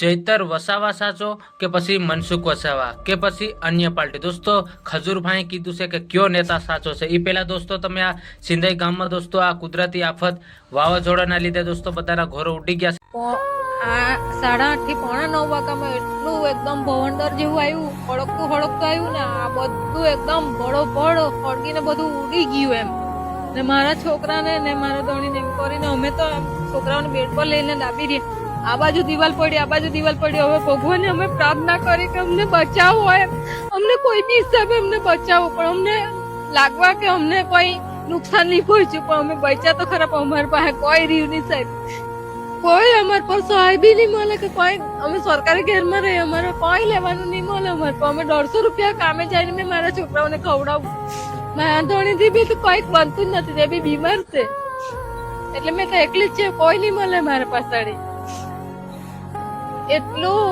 ચૈતર વસાવા સાચો કે પછી મનસુખ વસાવા કે પછી અન્ય પાર્ટી? દોસ્તો ખજૂરભાઈ કીધું છે કે કયો નેતા સાચો છે? એ પહેલાં દોસ્તો, તમે આ સિંધાઈ ગામમાં દોસ્તો, આ કુદરતી આફત વાવાઝોડાના લીધે દોસ્તો બધાના ઘરો ઉડી ગયા છે. સાડા આઠથી પોણા નવ વાગ્યામાં એટલું એકદમ ભવંડર જેવું આવ્યું. હળકતું હળકતું આવ્યું ને આ બધું એકદમ ભળો બળ ફળગીને બધું ઉડી ગયું એમ. ને મારા છોકરાને ને મારા ધણીને એમ કરીને અમે તો છોકરાઓને બેડ પર લઈને દાબી રહ્યા આ બાજુ દિવાલ પડી, આ બાજુ દિવાલ પડી. હવે ભગવાનને અમે પ્રાર્થના કરી કે અમને બચાવો એમ અમને કોઈ બી હિસાબે અમને બચાવો પણ અમને લાગવા કે અમને કોઈ નુકસાન નહીં પહોંચ્યું, પણ અમે બચ્યા તો ખરા, પણ અમારી પાસે કોઈ રહ્યું નહીં સાહેબ. કોઈ અમારે પર સહાય બી નહીં મળે કે કોઈ, અમે સરકારી ઘેરમાં રહીએ, અમારે કોઈ લેવાનું નહીં મળે અમારે, પણ અમે દોઢસો રૂપિયા કામે જઈને મેં મારા છોકરાઓને ખવડાવું. મારા ધોણીથી બી તો કંઈક બનતું જ નથી, તે બી બીમાર છે. એટલે મેં તો એકલી જ છે, કોઈ નહીં મળે મારા પાછળ એટલું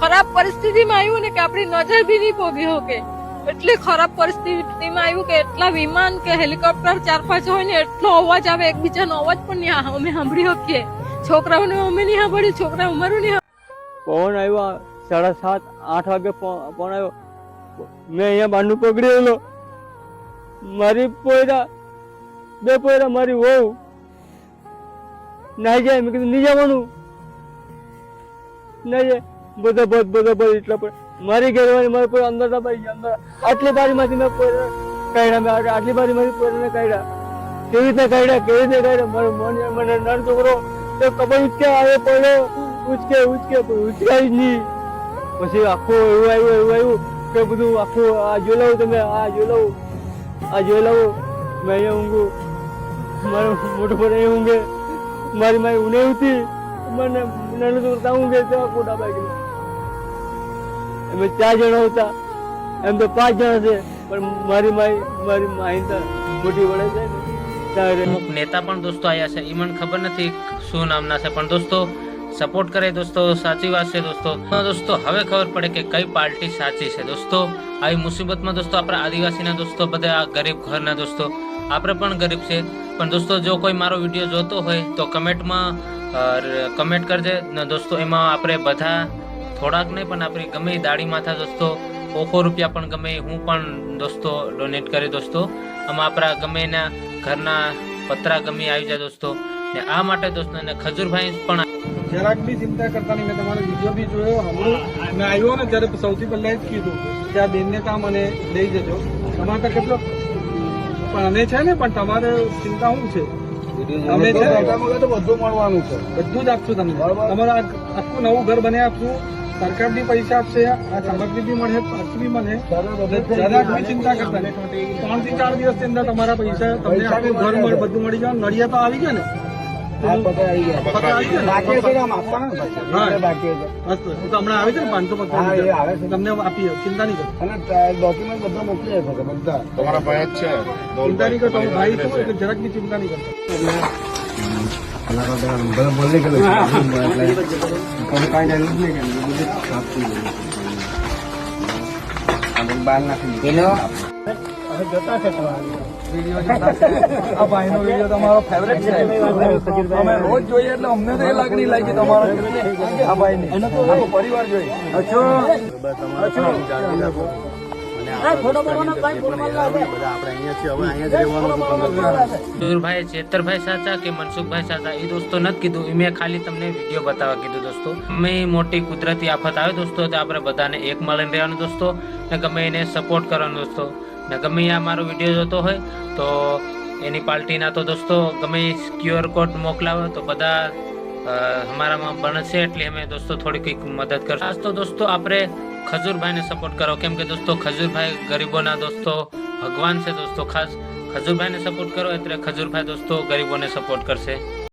ખરાબ પરિસ્થિતિમાં આવ્યું ને કે આપણી નજર બી નહીં પોગી શકે એટલી ખરાબ પરિસ્થિતિમાં આવ્યું કે એટલા વિમાન કે હેલિકોપ્ટર ચાર પાંચ હોય ને એટલો અવાજ આવે, એકબીજાનો અવાજ પણ નહીં અમે સાંભળી શકીએ છોકરાઓને અમે નહીં સાંભળ્યું છોકરા અમારું નહીં પવન આવ્યો સાડા સાત, આઠ વાગે પવન આવ્યો. મેં અહીંયા બાંધું પકડેલો મારી પોયરા, બે પોયરા મારી વહુ. નાઈ જાય મેં કીધું, નહીં જવાનું. જાય બધા બધ બધા બધ એટલા પણ. મારી ઘેરવાની મારી કોઈ અંદર ના ગયા અંદર. આટલી બારીમાંથી મેં કોઈ કાઢ્યા, મેં આટલી- બારીમાંથી પોયરાને કાઢ્યા. કેવી રીતે કાઢ્યા, કેવી રીતે કાઢ્યા? મારો મને મને નર છોકરો તો કબર ઉચકે આવે પડ્યો. ઉચકે ઉચકે ઉચકાય નહીં. પછી આખું એવું આવ્યું એવું આવ્યું કે બધું આખું આ જોઈ લઉં તમે, આ જોઈ લઉં આ જોઈ લઉં મેં અહીંયા ઊંઘું. મારો મોટો પડે ઊંઘે. મારી મારી ઊને ઉઠી. મને ત્યાં ઊંઘે ત્યાં કોટા બાકી અમે ચાર જણા હતા. એમ તો પાંચ જણા છે, પણ મારી માઈ મારી માઈ મોટી વડે છે. અમુક નેતા પણ દોસ્તો આવ્યા છે. એ મને ખબર નથી શું નામના છે, પણ દોસ્તો સપોર્ટ કરે દોસ્તો, સાચી વાત છે દોસ્તો. દોસ્તો, હવે ખબર પડે કે કઈ પાર્ટી સાચી છે. દોસ્તો, આવી મુસીબતમાં દોસ્તો આપણા આદિવાસીના દોસ્તો, બધા આ ગરીબ ઘરના દોસ્તો. આપણે પણ ગરીબ છે. પણ દોસ્તો, જો કોઈ મારો વીડિયો જોતો હોય તો કમેન્ટમાં કમેન્ટ કરજે. ને દોસ્તો, એમાં આપણે બધા થોડાક નહીં, પણ આપણી ગમે દાડી માથા દોસ્તો, ઓખો રૂપિયા પણ ગમે, હું પણ દોસ્તો ડોનેટ કરી દોસ્તો. આમાં આપણા ગમે એના ઘરના પતરા ગમે આવી જાય દોસ્તો. ને આ માટે દોસ્તો ને ખજૂરભાઈ પણ જરાક બી ચિંતા કરતા નહીં, મેં તમારો વીડિયો બી જોયો. હમણાં મેં આવ્યો ને, ત્યારે સૌથી પહેલા જ કીધું કે આ બેનને કામ મને લઈ જજો. તમારે કેટલો પણ અને છે ને, પણ તમારે ચિંતા શું છે? અમે છે બધું મળવાનું છે. બધું જ આપશું તમને. તમારે આખું નવું ઘર બને આપશું. સરકાર બી પૈસા આપશે આ સામગ્રી બી મળે પાછું બી મળે. જરાક બી ચિંતા કરતા ત્રણથી ચાર દિવસની અંદર તમારા પૈસા તમને આખું ઘર મળે બધું મળી જાય નડિયા તો આવી ગયા ને. તમને આપીએ ચિંતા નહીં કરો. અને ડોક્યુમેન્ટ બધા મોકલી આપો બધા. તમારા ભાઈ જ છે. ચિંતા નહીં કરતો ભાઈ છું એટલે જરાક બી ચિંતા નહીં કરતો. બોલી. ગયેલું કાંઈ જરૂર નહીં બહાર નાખી આ ભાઈનો વીડિયો તમારો ફેવરેટ છે. અમે રોજ જોઈએ એટલે અમને તો એ લાગણી લાગી તમારો. આ ભાઈની. આખો પરિવાર જોઈએ. ખજૂરભાઈ ચેતરભાઈ સાચા કે મનસુખભાઈ સાચા? એ દોસ્તો નથી કીધું. એ મેં ખાલી તમને વીડિયો બતાવવા કીધું દોસ્તો. એ મોટી કુદરતી આફત આવે દોસ્તો તો આપણે બધાને એક મળીને રહેવાનું દોસ્તો. ને ગમે એને સપોર્ટ કરવાનો દોસ્તો. ને ગમે આ મારો વીડિયો જોતો હોય, તો એની પાર્ટીના તો દોસ્તો ગમે ક્યુઆર કોડ મોકલાવો, તો બધા અમારામાં બનશે એટલે અમે દોસ્તો થોડી કંઈક મદદ કરશું. આજ તો દોસ્તો આપણે ખજૂરભાઈને સપોર્ટ કરો. કેમ કે દોસ્તો ખજૂરભાઈ ગરીબોના દોસ્તો ભગવાન છે દોસ્તો ખાસ. ખજૂરભાઈને સપોર્ટ કરો એટલે ખજૂરભાઈ દોસ્તો ગરીબોને સપોર્ટ કરશે.